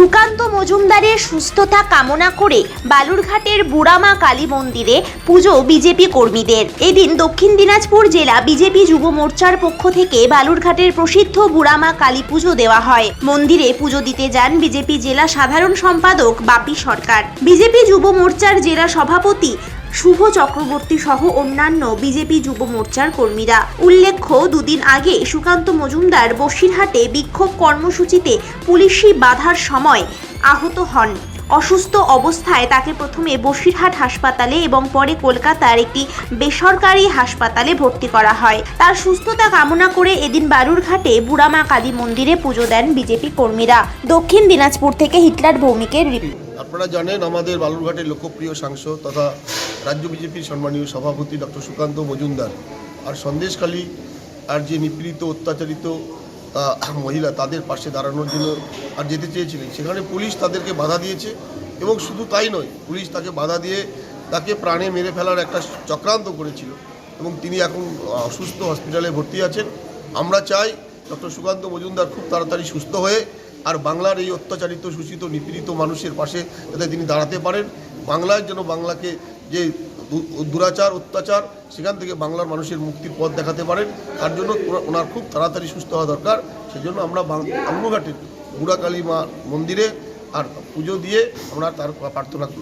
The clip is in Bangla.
সুকান্ত মজুমদারের সুস্থতা কামনা করে বালুরঘাটের বুড়ামা কালী মন্দিরে পুজো বিজেপি কর্মীদের। এদিন দক্ষিণ দিনাজপুর জেলা বিজেপি যুব মোর্চার পক্ষ থেকে বালুরঘাটের প্রসিদ্ধ বুড়ামা কালী পুজো দেওয়া হয়। মন্দিরে পুজো দিতে যান বিজেপি জেলা সাধারণ সম্পাদক বাপি সরকার। বিজেপি যুব মোর্চার জেলা সভাপতি শুভ চক্রবর্তী সহ অন্যান্য বিজেপি যুব মোর্চার কর্মীরা। উল্লেখ্য, দুদিন আগে সুকান্ত মজুমদার বসিরহাটে বিক্ষোভ কর্মসূচিতে পুলিশি বাধার সময় আহত হন। অসুস্থ অবস্থায় তাকে প্রথমে বসিরহাট হাসপাতালে এবং পরে কলকাতার একটি বেসরকারি হাসপাতালে ভর্তি করা হয়। তার সুস্থতা কামনা করে এদিন বারুরঘাটে বুড়ামা কালী মন্দিরে পুজো দেন বিজেপি কর্মীরা। দক্ষিণ দিনাজপুর থেকে হিটলার ভৌমিকের রিপোর্ট। আপনারা জানেন আমাদের বালুরঘাটের লোকপ্রিয় সাংসদ তথা রাজ্য বিজেপির সম্মানীয় সভাপতি ডক্টর সুকান্ত মজুমদার আর সন্দেশখালী আর যে নিপীড়িত, অত্যাচারিত মহিলা তাদের পাশে দাঁড়ানোর জন্য আর যেতে চেয়েছিলেন, সেখানে পুলিশ তাদেরকে বাধা দিয়েছে এবং শুধু তাই নয়, পুলিশ তাকে বাধা দিয়ে তাকে প্রাণে মেরে ফেলার একটা চক্রান্ত করেছিল এবং তিনি এখন অসুস্থ হসপিটালে ভর্তি আছেন। আমরা চাই ডক্টর সুকান্ত মজুমদার খুব তাড়াতাড়ি সুস্থ হয়ে আর বাংলার এই অত্যাচারিত, শোষিত, নিপীড়িত মানুষের পাশে যাতে তিনি দাঁড়াতে পারেন, বাংলায় যেন বাংলাকে যে দুরাচার, অত্যাচার, সেখান থেকে বাংলার মানুষের মুক্তির পথ দেখাতে পারেন, তার জন্য ওনা- ওনার খুব তাড়াতাড়ি সুস্থ হওয়া দরকার। সেজন্য আমরা বাংলাঘাটের বুড়াকালী মা মন্দিরে আর পুজো দিয়ে আমরা তার প্রার্থনা করলাম।